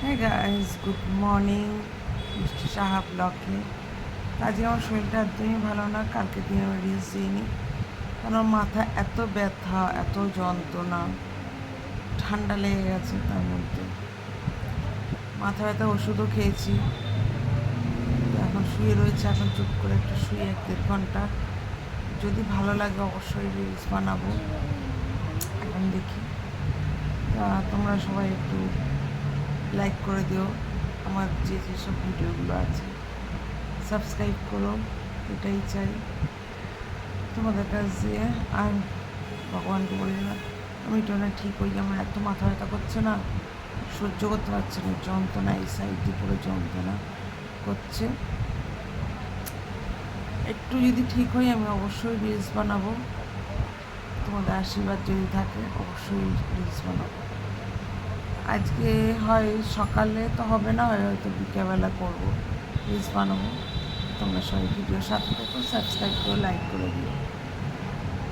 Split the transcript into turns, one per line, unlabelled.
হ্যাঁ guys good morning mister Saha ব্লকে আজকে আমার শরীরটা একদমই ভালো না, কালকে দিন আমি রিলস দিইনি। কারণ মাথা এত ব্যথা, এত যন্ত্রণা, ঠান্ডা লেগে গেছে তার মধ্যে। মাথা ব্যথা ওষুধও খেয়েছি। এখন শুয়ে রয়েছে, এখন চুপ করে একটু শুয়ে এক দেড় ঘণ্টা। যদি ভালো লাগে অবশ্যই রিলস বানাবো। এখন দেখি। তা তোমরা সবাই একটু লাইক করে দিও। আমার যে যেসব ভিডিওগুলো আছে সাবস্ক্রাইব করো, এটাই চাই। তোমাদের কাছ দিয়ে আর ভগবানকে বলি না, আমি এটা না ঠিক হই আমার এত মাথা ব্যথা করছে না, সহ্য করতে পারছি না, যন্ত্রণা এই সাইডে পুরো যন্ত্রণা করছে। একটু যদি ঠিক হয়, আমি অবশ্যই রিলস বানাবো। তোমাদের আশীর্বাদ যদি থাকে, অবশ্যই রিলস বানাবো। আজকে হয় সকালে তো হবে না, হয় হয়তো বিকেলবেলা করব। প্লিজ বানাবো। তোমরা সবাই ভিডিও সাথে দেখো সাবস্ক্রাইব করে লাইক করে। দিও